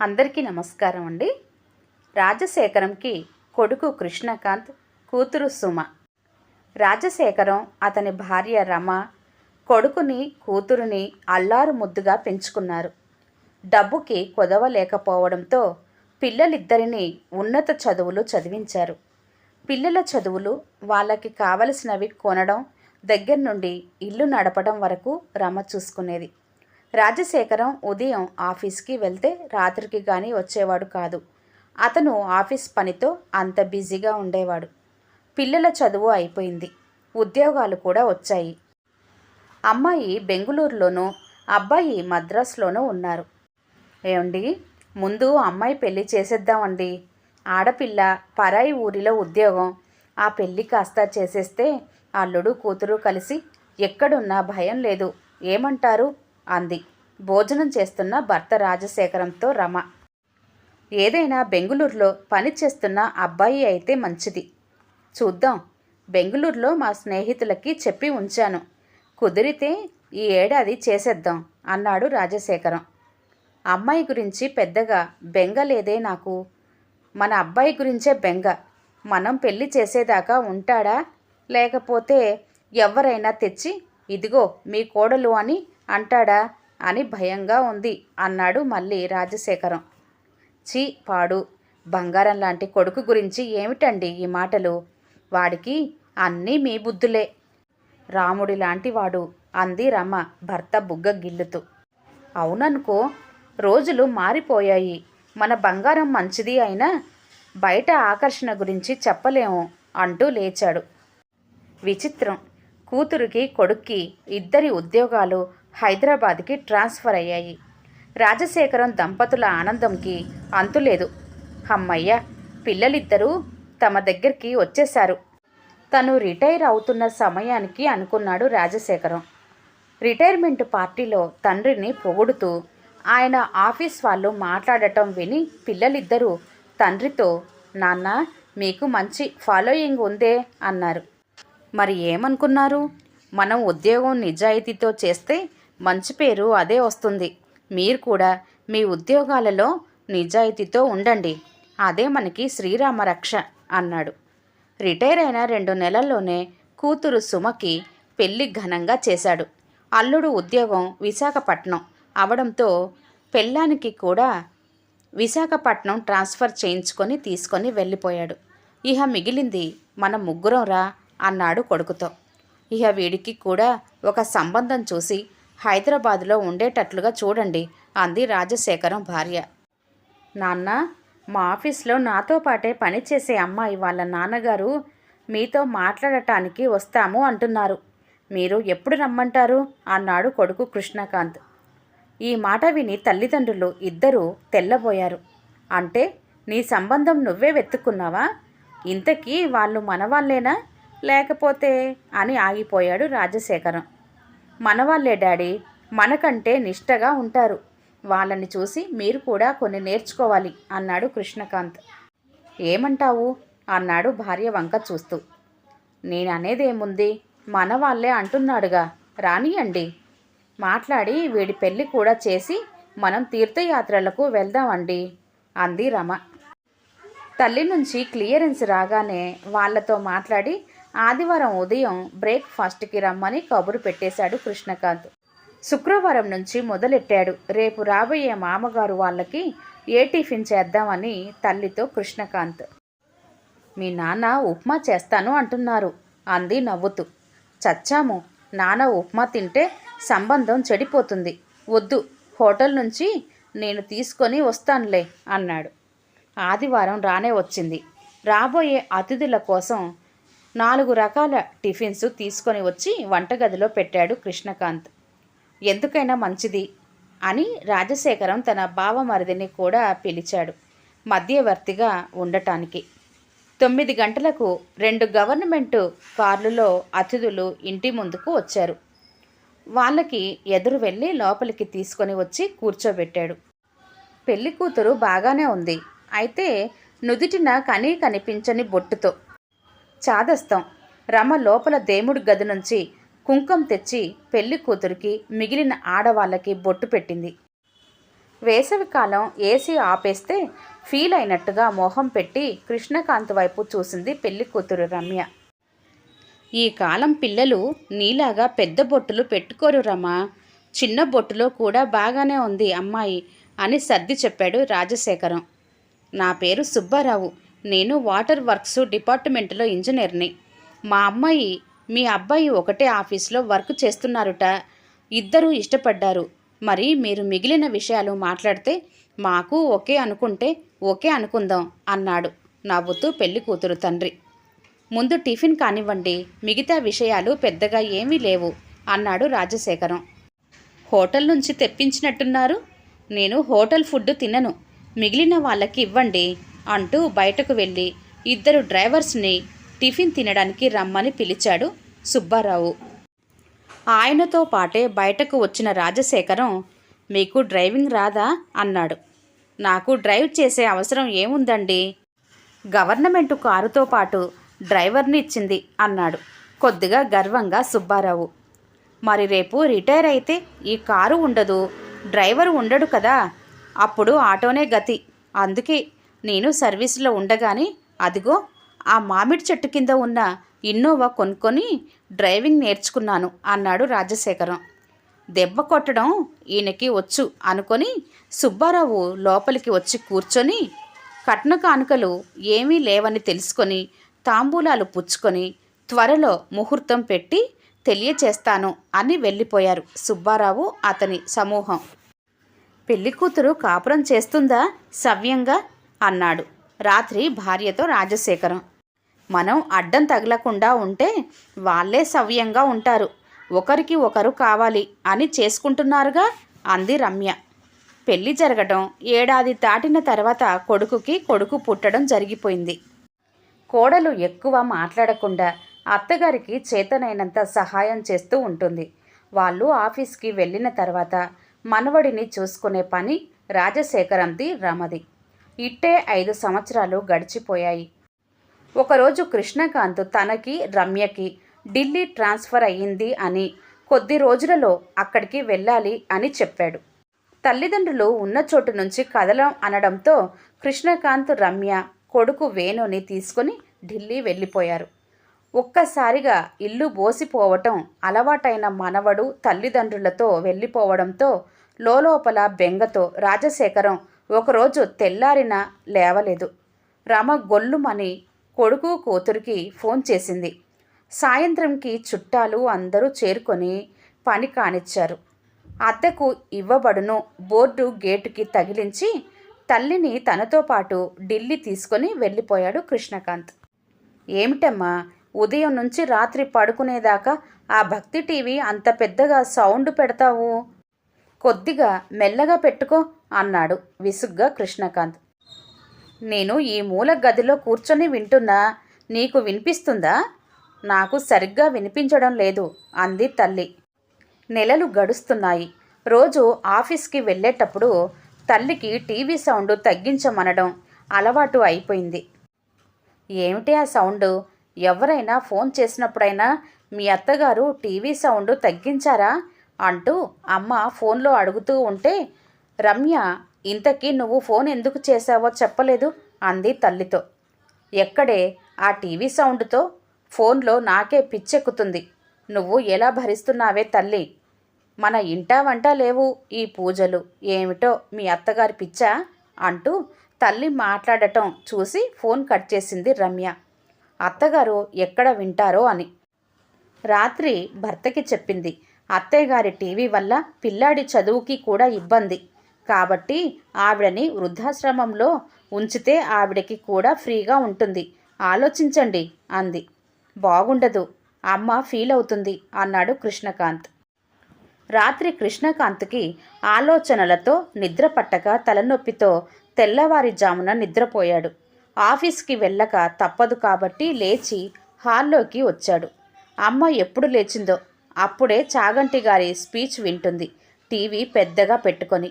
అందరికీ నమస్కారం అండి. రాజశేఖరంకి కొడుకు కృష్ణకాంత్ కూతురు సుమ. రాజశేఖరం అతని భార్య రమ కొడుకుని కూతురుని అల్లారు ముద్దుగా పెంచుకున్నారు. డబ్బుకి కొదవలేకపోవడంతో పిల్లలిద్దరినీ ఉన్నత చదువులు చదివించారు. పిల్లల చదువులు వాళ్ళకి కావలసినవి కొనడం దగ్గర నుండి ఇల్లు నడపడం వరకు రమ చూసుకునేది. రాజశేఖరం ఉదయం ఆఫీస్కి వెళ్తే రాత్రికి కానీ వచ్చేవాడు కాదు. అతను ఆఫీస్ పనితో అంత బిజీగా ఉండేవాడు. పిల్లల చదువు అయిపోయింది. ఉద్యోగాలు కూడా వచ్చాయి. అమ్మాయి బెంగుళూరులోనూ అబ్బాయి మద్రాసులోనూ ఉన్నారు. ఏమండి ముందు అమ్మాయి పెళ్ళి చేసేద్దామండి. ఆడపిల్ల పరాయి ఊరిలో ఉద్యోగం. ఆ పెళ్ళి కాస్త చేసేస్తే అల్లుడు కూతురు కలిసి ఎక్కడున్నా భయం లేదు. ఏమంటారు? అంది. భోజనం చేస్తున్న భర్త రాజశేఖరంతో రమ. ఏదైనా బెంగుళూరులో పని చేస్తున్న అబ్బాయి అయితే మంచిది. చూద్దాం. బెంగుళూరులో మా స్నేహితులకి చెప్పి ఉంచాను. కుదిరితే ఈ ఏడాది చేసేద్దాం అన్నాడు రాజశేఖరం. అమ్మాయి గురించి పెద్దగా బెంగ లేదే నాకు. మన అబ్బాయి గురించే బెంగ. మనం పెళ్ళి చేసేదాకా ఉంటాడా? లేకపోతే ఎవరైనా తెచ్చి ఇదిగో మీ కోడలు అని అంటాడా? అని భయంగా ఉంది అన్నాడు మళ్ళీ రాజశేఖరం. చీ పాడు. బంగారం లాంటి కొడుకు గురించి ఏమిటండి ఈ మాటలు? వాడికి అన్నీ మీ బుద్ధులే. రాముడి లాంటి వాడు అంది రమ భర్త బుగ్గ గిల్లుతూ. అవుననుకో రోజులు మారిపోయాయి. మన బంగారం మంచిది అయినా బయట ఆకర్షణ గురించి చెప్పలేము అంటూ లేచాడు. విచిత్రం. కూతురికి కొడుక్కి ఇద్దరి ఉద్యోగాలు హైదరాబాద్కి ట్రాన్స్ఫర్ అయ్యాయి. రాజశేఖరం దంపతుల ఆనందంకి అంతులేదు. అమ్మయ్య పిల్లలిద్దరూ తమ దగ్గరికి వచ్చేశారు. తను రిటైర్ అవుతున్న సమయానికి అనుకున్నాడు రాజశేఖరం. రిటైర్మెంట్ పార్టీలో తండ్రిని పొగుడుతూ ఆయన ఆఫీస్ వాళ్ళు మాట్లాడటం విని పిల్లలిద్దరూ తండ్రితో నాన్న మీకు మంచి ఫాలోయింగ్ ఉందే అన్నారు. మరి ఏమనుకున్నారు? మనం ఉద్యోగం నిజాయితీతో చేస్తే మంచి పేరు అదే వస్తుంది. మీరు కూడా మీ ఉద్యోగాలలో నిజాయితీతో ఉండండి. అదే మనకి శ్రీరామ రక్ష అన్నాడు. రిటైర్ అయిన రెండు నెలల్లోనే కూతురు సుమకి పెళ్ళి ఘనంగా చేశాడు. అల్లుడు ఉద్యోగం విశాఖపట్నం అవడంతో పెళ్ళానికి కూడా విశాఖపట్నం ట్రాన్స్ఫర్ చేయించుకొని తీసుకొని వెళ్ళిపోయాడు. ఇహ మిగిలింది మన ముగ్గురం రా అన్నాడు కొడుకుతో. ఇహ వీడికి కూడా ఒక సంబంధం చూసి హైదరాబాదులో ఉండేటట్లుగా చూడండి అంది రాజశేఖరం భార్య. నాన్న మా ఆఫీస్లో నాతో పాటే పనిచేసే అమ్మాయి వాళ్ళ నాన్నగారు మీతో మాట్లాడటానికి వస్తాము అంటున్నారు. మీరు ఎప్పుడు రమ్మంటారు? అన్నాడు కొడుకు కృష్ణకాంత్. ఈ మాట విని తల్లిదండ్రులు ఇద్దరూ తెల్లబోయారు. అంటే నీ సంబంధం నువ్వే వెతుక్కున్నావా? ఇంతకీ వాళ్ళు మనవాళ్ళేనా? లేకపోతే? అని ఆగిపోయాడు రాజశేఖరం. మనవాళ్ళే డాడీ. మనకంటే నిష్టగా ఉంటారు. వాళ్ళని చూసి మీరు కూడా కొన్ని నేర్చుకోవాలి అన్నాడు కృష్ణకాంత్. ఏమంటావు? అన్నాడు భార్య వంక చూస్తూ. నేను మనవాళ్ళే అంటున్నాడుగా. రానియండి. మాట్లాడి వీడి పెళ్ళి కూడా చేసి మనం తీర్థయాత్రలకు వెళ్దామండి అంది రమ. తల్లి నుంచి క్లియరెన్స్ రాగానే వాళ్ళతో మాట్లాడి ఆదివారం ఉదయం బ్రేక్ఫాస్ట్కి రమ్మని కబురు పెట్టేశాడు కృష్ణకాంత్. శుక్రవారం నుంచి మొదలెట్టాడు. రేపు రాబోయే మామగారు వాళ్ళకి ఏ టిఫిన్ చేద్దామని తల్లితో కృష్ణకాంత్. మీ నాన్న ఉప్మా చేస్తాను అంటున్నారు అంది నవ్వుతూ. చచ్చాము. నాన్న ఉప్మా తింటే సంబంధం చెడిపోతుంది. వద్దు. హోటల్ నుంచి నేను తీసుకొని వస్తానులే అన్నాడు. ఆదివారం రానే వచ్చింది. రాబోయే అతిథుల కోసం నాలుగు రకాల టిఫిన్స్ తీసుకొని వచ్చి వంటగదిలో పెట్టాడు కృష్ణకాంత్. ఎందుకైనా మంచిది అని రాజశేఖరం తన బావమరిదిని కూడా పిలిచాడు మధ్యవర్తిగా ఉండటానికి. తొమ్మిది గంటలకు రెండు గవర్నమెంట్ కార్లులో అతిథులు ఇంటి ముందుకు వచ్చారు. వాళ్ళకి ఎదురు వెళ్ళి లోపలికి తీసుకొని వచ్చి కూర్చోబెట్టాడు. పెళ్ళి కూతురు బాగానే ఉంది. అయితే నుదుటిన కనీ కనిపించని బొట్టుతో చాదస్తం. రమ లోపల దేముడి గది నుంచి కుంకం తెచ్చి పెళ్ళి కూతురికి మిగిలిన ఆడవాళ్ళకి బొట్టు పెట్టింది. వేసవికాలం ఏసీ ఆపేస్తే ఫీల్ అయినట్టుగా మోహం పెట్టి కృష్ణకాంత్ వైపు చూసింది పెళ్ళి కూతురు రమ్య. ఈ కాలం పిల్లలు నీలాగా పెద్ద బొట్టులు పెట్టుకోరు రమా. చిన్న బొట్టులో కూడా బాగానే ఉంది అమ్మాయి అని సర్ది చెప్పాడు రాజశేఖరం. నా పేరు సుబ్బారావు. నేను వాటర్ వర్క్స్ డిపార్ట్మెంట్లో ఇంజనీర్ని. మా అమ్మాయి మీ అబ్బాయి ఒకటే ఆఫీస్లో వర్క్ చేస్తున్నారుట. ఇద్దరూ ఇష్టపడ్డారు. మరి మీరు మిగిలిన విషయాలు మాట్లాడితే మాకు ఓకే అనుకుంటే ఓకే అనుకుందాం అన్నాడు నవ్వుతూ పెళ్ళి కూతురు తండ్రి. ముందు టిఫిన్ కానివ్వండి మిగతా విషయాలు పెద్దగా ఏమీ లేవు అన్నాడు రాజశేఖరం. హోటల్ నుంచి తెప్పించినట్టున్నారు? నేను హోటల్ ఫుడ్ తినను. మిగిలిన వాళ్ళకి ఇవ్వండి అంటూ బయటకు వెళ్ళి ఇద్దరు డ్రైవర్స్ని టిఫిన్ తినడానికి రమ్మని పిలిచాడు సుబ్బారావు. ఆయనతో పాటే బయటకు వచ్చిన రాజశేఖరం మీకు డ్రైవింగ్ రాదా? అన్నాడు. నాకు డ్రైవ్ చేసే అవసరం ఏముందండి? గవర్నమెంట్ కారుతో పాటు డ్రైవర్ని ఇచ్చింది అన్నాడు కొద్దిగా గర్వంగా సుబ్బారావు. మరి రేపు రిటైర్ అయితే ఈ కారు ఉండదు డ్రైవర్ ఉండడు కదా అప్పుడు ఆటోనే గతి అందుకే నేను సర్వీస్లో ఉండగానే అదిగో ఆ మామిడి చెట్టు కింద ఉన్న ఇన్నోవా కొనుక్కొని డ్రైవింగ్ నేర్చుకున్నాను అన్నాడు రాజశేఖరం. దెబ్బ కొట్టడం ఈయనకి వచ్చు అనుకొని సుబ్బారావు లోపలికి వచ్చి కూర్చొని కట్న కానుకలు ఏమీ లేవని తెలుసుకొని తాంబూలాలు పుచ్చుకొని త్వరలో ముహూర్తం పెట్టి తెలియచేస్తాను అని వెళ్ళిపోయారు సుబ్బారావు అతని సమూహం. పెళ్ళి కూతురు కాపురం చేస్తుందా సవ్యంగా? అన్నాడు. రాత్రి భార్యతో రాజశేఖరం. మనం అడ్డం తగలకుండా ఉంటే వాళ్ళే సవ్యంగా ఉంటారు. ఒకరికి ఒకరు కావాలి అని చేసుకుంటున్నారుగా అంది రమ్య. పెళ్ళి జరగడం ఏడాది దాటిన తర్వాత కొడుకుకి కొడుకు పుట్టడం జరిగిపోయింది. కోడలు ఎక్కువ మాట్లాడకుండా అత్తగారికి చేతనైనంత సహాయం చేస్తూ ఉంటుంది. వాళ్ళు ఆఫీస్కి వెళ్ళిన తర్వాత మనవడిని చూసుకునే పని రాజశేఖరంది రమది. ఇట్టే ఐదు సంవత్సరాలు గడిచిపోయాయి. ఒకరోజు కృష్ణకాంత్ తనకి రమ్యకి ఢిల్లీ ట్రాన్స్ఫర్ అయ్యింది అని కొద్ది రోజులలో అక్కడికి వెళ్ళాలి అని చెప్పాడు. తల్లిదండ్రులు ఉన్న చోటు నుంచి కదలం అనడంతో కృష్ణకాంత్ రమ్య కొడుకు వేణుని తీసుకుని ఢిల్లీ వెళ్ళిపోయారు. ఒక్కసారిగా ఇల్లు బోసిపోవటం అలవాటైన మనవడు తల్లిదండ్రులతో వెళ్ళిపోవడంతో లోలోపల బెంగతో రాజశేఖరం ఒకరోజు తెల్లారిన లేవలేదు. రమ గొల్లుమని కొడుకు కూతురికి ఫోన్ చేసింది. సాయంత్రంకి చుట్టాలు అందరూ చేరుకొని పని కానిచ్చారు. అద్దకు ఇవ్వబడును బోర్డు గేటుకి తగిలించి తల్లిని తనతో పాటు ఢిల్లీ తీసుకొని వెళ్ళిపోయాడు కృష్ణకాంత్. ఏమిటమ్మా ఉదయం నుంచి రాత్రి పడుకునేదాకా ఆ భక్తి టీవీ అంత పెద్దగా సౌండ్ పెడతావు? కొద్దిగా మెల్లగా పెట్టుకో అన్నాడు విసుగ్గా కృష్ణకాంత్. నేను ఈ మూల గదిలో కూర్చొని వింటున్నా నీకు వినిపిస్తుందా? నాకు సరిగ్గా వినిపించడం లేదు అంది తల్లి. నెలలు గడుస్తున్నాయి. రోజు ఆఫీస్కి వెళ్ళేటప్పుడు తల్లికి టీవీ సౌండ్ తగ్గించమనడం అలవాటు అయిపోయింది. ఏమిటి ఆ సౌండ్? ఎవరైనా ఫోన్ చేసినప్పుడైనా మీ అత్తగారు టీవీ సౌండ్ తగ్గించారా? అంటూ అమ్మ ఫోన్లో అడుగుతూ ఉంటే రమ్య ఇంతకీ నువ్వు ఫోన్ ఎందుకు చేశావో చెప్పలేదు అంది తల్లితో. ఎక్కడే ఆ టీవీ సౌండ్తో ఫోన్లో నాకే పిచ్చెక్కుతుంది. నువ్వు ఎలా భరిస్తున్నావే తల్లి? మన ఇంటా వంట లేవు ఈ పూజలు. ఏమిటో మీ అత్తగారి పిచ్చా? అంటూ తల్లి మాట్లాడటం చూసి ఫోన్ కట్ చేసింది రమ్య. అత్తగారు ఎక్కడ వింటారో అని. రాత్రి భర్తకి చెప్పింది. అత్తయ్య గారి టీవీ వల్ల పిల్లాడి చదువుకి కూడా ఇబ్బంది. కాబట్టి ఆవిడని వృద్ధాశ్రమంలో ఉంచితే ఆవిడకి కూడా ఫ్రీగా ఉంటుంది. ఆలోచించండి అంది. బాగుండదు అమ్మ ఫీల్ అవుతుంది అన్నాడు కృష్ణకాంత్. రాత్రి కృష్ణకాంత్కి ఆలోచనలతో నిద్ర పట్టక తలనొప్పితో తెల్లవారిజామున నిద్రపోయాడు. ఆఫీస్కి వెళ్ళక తప్పదు కాబట్టి లేచి హాల్లోకి వచ్చాడు. అమ్మ ఎప్పుడు లేచిందో అప్పుడే చాగంటి గారి స్పీచ్ వింటుంది టీవీ పెద్దగా పెట్టుకొని.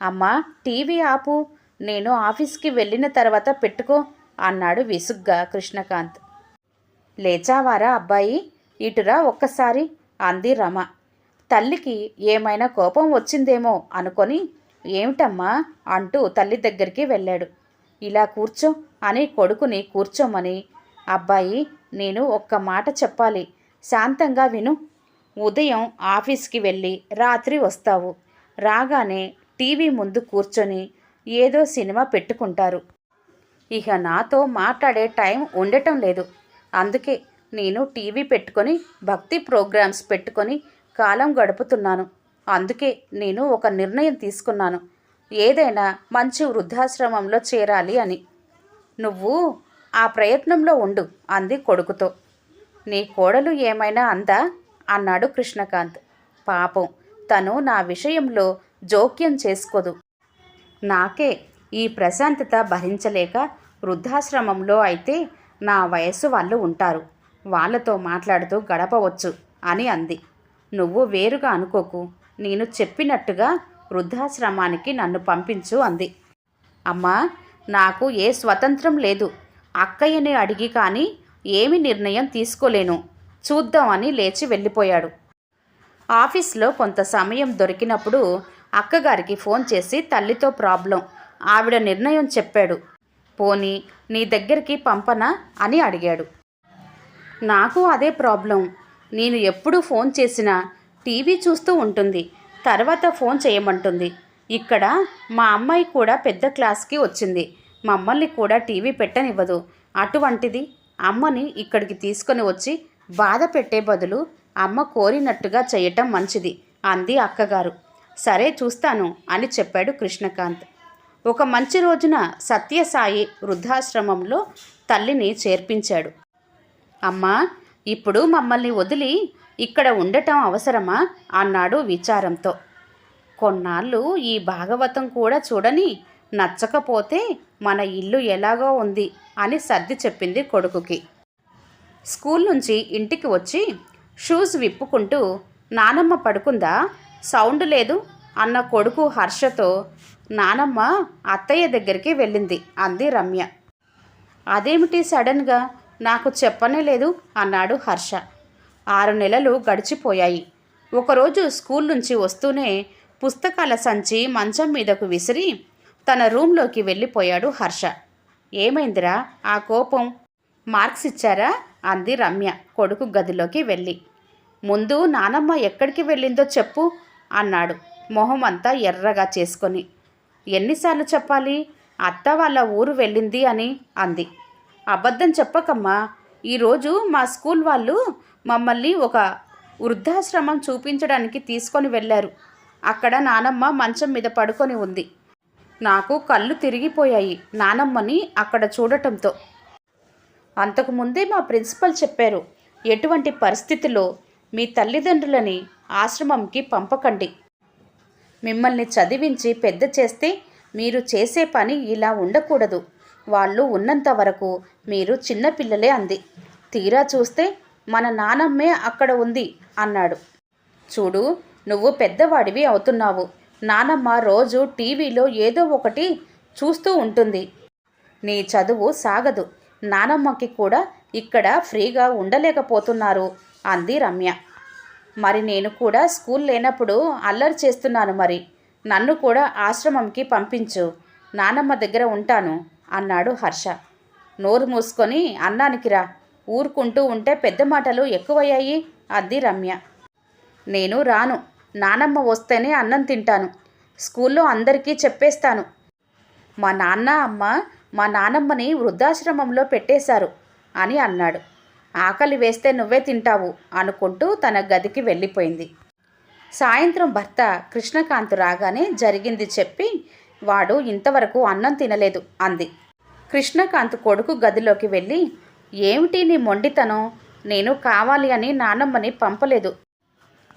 అమ్మా టీవీ ఆపు. నేను ఆఫీస్కి వెళ్ళిన తర్వాత పెట్టుకో అన్నాడు విసుగ్గా కృష్ణకాంత్. లేచావారా అబ్బాయి? ఇటురా ఒక్కసారి అంది రమ. తల్లికి ఏమైనా కోపం వచ్చిందేమో అనుకొని ఏమిటమ్మా అంటూ తల్లి దగ్గరికి వెళ్ళాడు. ఇలా కూర్చో అని కొడుకుని కూర్చోమని అబ్బాయి నేను ఒక్క మాట చెప్పాలి శాంతంగా విను. ఉదయం ఆఫీస్కి వెళ్ళి రాత్రి వస్తావు. రాగానే టీవీ ముందు కూర్చొని ఏదో సినిమా పెట్టుకుంటారు. ఇక నాతో మాట్లాడే టైం ఉండటం లేదు. అందుకే నేను టీవీ పెట్టుకొని భక్తి ప్రోగ్రామ్స్ పెట్టుకొని కాలం గడుపుతున్నాను. అందుకే నేను ఒక నిర్ణయం తీసుకున్నాను. ఏదైనా మంచి వృద్ధాశ్రమంలో చేరాలి అని. నువ్వు ఆ ప్రయత్నంలో ఉండు అంది కొడుకుతో. నీ కోడలు ఏమైనా అందా? అన్నాడు కృష్ణకాంత్. పాపం తను నా విషయంలో జోక్యం చేసుకోదు. నాకే ఈ ప్రశాంతత భరించలేక వృద్ధాశ్రమంలో అయితే నా వయస్సు వాళ్ళు ఉంటారు. వాళ్ళతో మాట్లాడుతూ గడపవచ్చు అని అంది. నువ్వు వేరుగా అనుకోకు. నేను చెప్పినట్టుగా వృద్ధాశ్రమానికి నన్ను పంపించు అంది. అమ్మా నాకు ఏ స్వతంత్రం లేదు. అక్కయ్యని అడిగి కానీ ఏమి నిర్ణయం తీసుకోలేను. చూద్దామని లేచి వెళ్ళిపోయాడు. ఆఫీస్లో కొంత సమయం దొరికినప్పుడు అక్కగారికి ఫోన్ చేసి తల్లితో ప్రాబ్లం ఆవిడ నిర్ణయం చెప్పాడు. పోనీ నీ దగ్గరికి పంపనా అని అడిగాడు. నాకు అదే ప్రాబ్లం. నేను ఎప్పుడు ఫోన్ చేసినా టీవీ చూస్తూ ఉంటుంది తర్వాత ఫోన్ చేయమంటుంది. ఇక్కడ మా అమ్మాయి కూడా పెద్ద క్లాస్కి వచ్చింది. మమ్మల్ని కూడా టీవీ పెట్టనివ్వదు. అటువంటిది అమ్మని ఇక్కడికి తీసుకొని వచ్చి బాధ పెట్టే బదులు అమ్మ కోరినట్టుగా చేయటం మంచిది అంది అక్కగారు. సరే చూస్తాను అని చెప్పాడు కృష్ణకాంత్. ఒక మంచి రోజున సత్యసాయి వృద్ధాశ్రమంలో తల్లిని చేర్పించాడు. అమ్మా ఇప్పుడు మమ్మల్ని వదిలి ఇక్కడ ఉండటం అవసరమా? అన్నాడు విచారంతో. కొన్నాళ్ళు ఈ భాగవతం కూడా చూడని నచ్చకపోతే మన ఇల్లు ఎలాగో ఉంది అని సర్ది చెప్పింది కొడుకుకి. స్కూల్ నుంచి ఇంటికి వచ్చి షూస్ విప్పుకుంటూ నానమ్మ పడుకుందా? సౌండ్ లేదు అన్న కొడుకు హర్షతో నానమ్మ అత్తయ్య దగ్గరికి వెళ్ళింది అంది రమ్య. అదేమిటి సడన్గా? నాకు చెప్పనే లేదు అన్నాడు హర్ష. ఆరు నెలలు గడిచిపోయాయి. ఒకరోజు స్కూల్ నుంచి వస్తూనే పుస్తకాల సంచి మంచం మీదకు విసిరి తన రూంలోకి వెళ్ళిపోయాడు హర్ష. ఏమైందిరా? ఆ కోపం? మార్క్స్ ఇచ్చారా? అంది రమ్య కొడుకు గదిలోకి వెళ్ళి. ముందు నానమ్మ ఎక్కడికి వెళ్ళిందో చెప్పు అన్నాడు మొహం అంతా ఎర్రగా చేసుకొని. ఎన్నిసార్లు చెప్పాలి? అత్త వాళ్ళ ఊరు వెళ్ళింది అని అంది. అబద్ధం చెప్పకమ్మా. ఈరోజు మా స్కూల్ వాళ్ళు మమ్మల్ని ఒక వృద్ధాశ్రమం చూపించడానికి తీసుకొని వెళ్ళారు. అక్కడ నానమ్మ మంచం మీద పడుకొని ఉంది. నాకు కళ్ళు తిరిగిపోయాయి నానమ్మని అక్కడ చూడటంతో. అంతకుముందే మా ప్రిన్సిపల్ చెప్పారు ఎటువంటి పరిస్థితిలో మీ తల్లిదండ్రులని ఆశ్రమంకి పంపకండి. మిమ్మల్ని చదివించి పెద్ద చేస్తే మీరు చేసే పని ఇలా ఉండకూడదు. వాళ్ళు ఉన్నంత వరకు మీరు చిన్నపిల్లలే అంది. తీరా చూస్తే మన నానమ్మే అక్కడ ఉంది అన్నాడు. చూడు నువ్వు పెద్దవాడివి అవుతున్నావు. నానమ్మ రోజు టీవీలో ఏదో ఒకటి చూస్తూ ఉంటుంది. నీ చదువు సాగదు. నానమ్మకి కూడా ఇక్కడ ఫ్రీగా ఉండలేకపోతున్నారు అంది రమ్య. మరి నేను కూడా స్కూల్ లేనప్పుడు అల్లరి చేస్తున్నాను మరి. నన్ను కూడా ఆశ్రమంకి పంపించు. నానమ్మ దగ్గర ఉంటాను అన్నాడు హర్ష. నోరు మూసుకొని అన్నానికి రా. ఊరుకుంటూ ఉంటే పెద్ద మాటలు ఎక్కువయ్యాయి అంది రమ్య. నేను రాను. నానమ్మ వస్తేనే అన్నం తింటాను. స్కూల్లో అందరికీ చెప్పేస్తాను. మా నాన్న అమ్మ మా నానమ్మని వృద్ధాశ్రమంలో పెట్టేశారు అని అన్నాడు. ఆకలి వేస్తే నువ్వే తింటావు అనుకుంటూ తన గదికి వెళ్ళిపోయింది. సాయంత్రం భర్త కృష్ణకాంత్ రాగానే జరిగింది చెప్పి వాడు ఇంతవరకు అన్నం తినలేదు అంది. కృష్ణకాంత్ కొడుకు గదిలోకి వెళ్ళి ఏమిటి నీ మొండితనం? నేను కావాలి అని నానమ్మని పంపలేదు.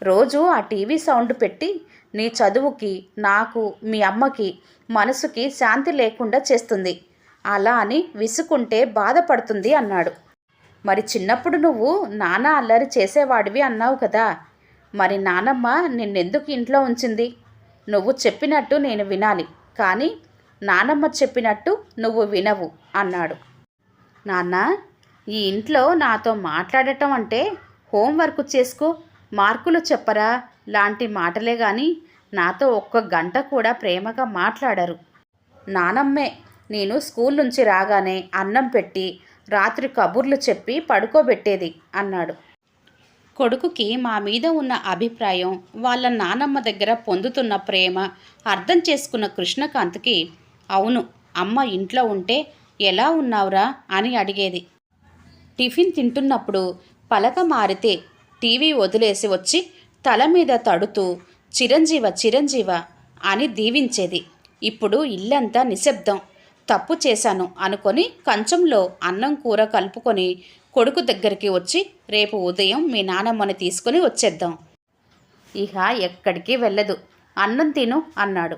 రోజు ఆ టీవీ సౌండ్ పెట్టి నీ చదువుకి నాకు మీ అమ్మకి మనసుకి శాంతి లేకుండా చేస్తుంది. అలా అని విసుకుంటే బాధపడుతుంది అన్నాడు. మరి చిన్నప్పుడు నువ్వు నాన్న అల్లరి చేసేవాడివి అన్నావు కదా. మరి నానమ్మ నిన్నెందుకు ఇంట్లో ఉంచింది? నువ్వు చెప్పినట్టు నేను వినాలి కానీ నానమ్మ చెప్పినట్టు నువ్వు వినవు అన్నాడు. నాన్న ఈ ఇంట్లో నాతో మాట్లాడటం అంటే హోంవర్క్ చేసుకో మార్కులు చెప్పరా? లాంటి మాటలే కానీ నాతో ఒక్క గంట కూడా ప్రేమగా మాట్లాడరు. నానమ్మే నేను స్కూల్ నుంచి రాగానే అన్నం పెట్టి రాత్రి కబుర్లు చెప్పి పడుకోబెట్టేది అన్నాడు. కొడుకుకి మా మీద ఉన్న అభిప్రాయం వాళ్ళ నానమ్మ దగ్గర పొందుతున్న ప్రేమ అర్థం చేసుకున్న కృష్ణకాంత్కి అవును అమ్మ ఇంట్లో ఉంటే ఎలా ఉన్నావురా? అని అడిగేది. టిఫిన్ తింటున్నప్పుడు పలక మారితే టీవీ వదిలేసి వచ్చి తల మీద తడుతూ చిరంజీవ చిరంజీవ అని దీవించేది. ఇప్పుడు ఇల్లంతా నిశ్శబ్దం. తప్పు చేశాను అనుకొని కంచంలో అన్నం కూర కలుపుకొని కొడుకు దగ్గరికి వచ్చి రేపు ఉదయం మీ నానమ్మని తీసుకొని వచ్చేద్దాం. ఇహ ఎక్కడికి వెళ్ళదు. అన్నం తిను అన్నాడు.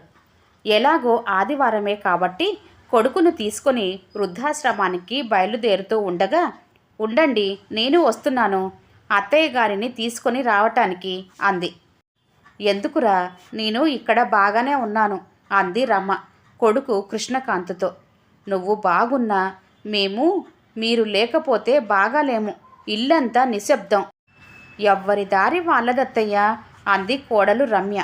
ఎలాగో ఆదివారమే కాబట్టి కొడుకును తీసుకొని వృద్ధాశ్రమానికి బయలుదేరుతూ ఉండగా ఉండండి నేను వస్తున్నాను. అత్తయ్య గారిని తీసుకొని రావటానికి అంది. ఎందుకురా? నేను ఇక్కడ బాగానే ఉన్నాను అంది రమ్మ. కొడుకు కృష్ణకాంత్తో నువ్వు బాగున్నా మేము మీరు లేకపోతే బాగాలేము ఇల్లంతా నిశ్శబ్దం. ఎవ్వరి దారి వాళ్ళదత్తయ్య? అంది కోడలు రమ్య.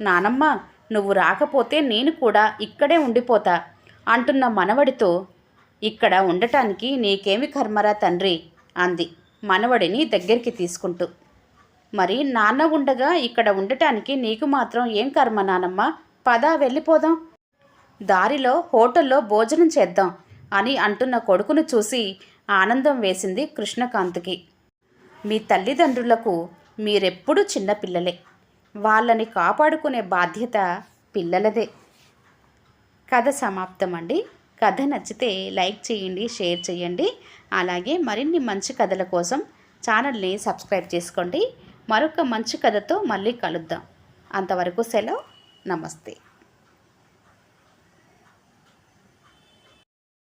నానమ్మ నువ్వు రాకపోతే నేను కూడా ఇక్కడే ఉండిపోతా అంటున్న మనవడితో ఇక్కడ ఉండటానికి నీకేమి కర్మరా తండ్రి? అంది మనవడిని దగ్గరికి తీసుకుంటూ. మరి నాన్న ఉండగా ఇక్కడ ఉండటానికి నీకు మాత్రం ఏం కర్మ నానమ్మ? పదా వెళ్ళిపోదాం. దారిలో హోటల్లో భోజనం చేద్దాం అని అంటున్న కొడుకును చూసి ఆనందం వేసింది కృష్ణకాంత్కి. మీ తల్లిదండ్రులకు మీరెప్పుడూ చిన్నపిల్లలే వాళ్ళని కాపాడుకునే బాధ్యత పిల్లలదే. కథ సమాప్తం అండి కథ నచ్చితే లైక్ చేయండి షేర్ చేయండి. అలాగే మరిన్ని మంచి కథల కోసం ఛానల్ని సబ్స్క్రైబ్ చేసుకోండి. మరొక మంచి కథతో మళ్ళీ కలుద్దాం. అంతవరకు సెలవు. నమస్తే.